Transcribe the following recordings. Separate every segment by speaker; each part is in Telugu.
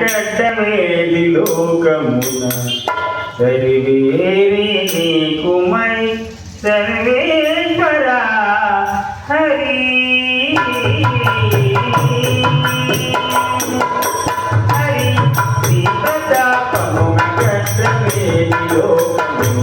Speaker 1: కట్టవేది లోకమున సరివేరి నీకుమై సర్వేశ్వరా హరి. హరి కట్టవేది లోకమున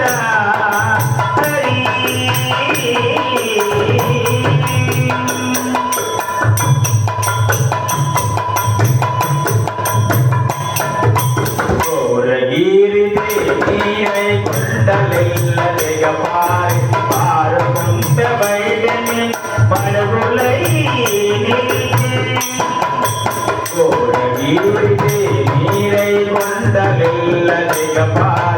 Speaker 1: இவை குண்டலை இல்லலைய பாரு பாரு குந்த வைடனின் மறுகுலை கோழகி நீரை குண்டலை இல்லலைய பாரு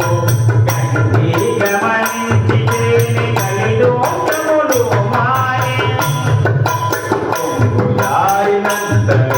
Speaker 1: Thank you.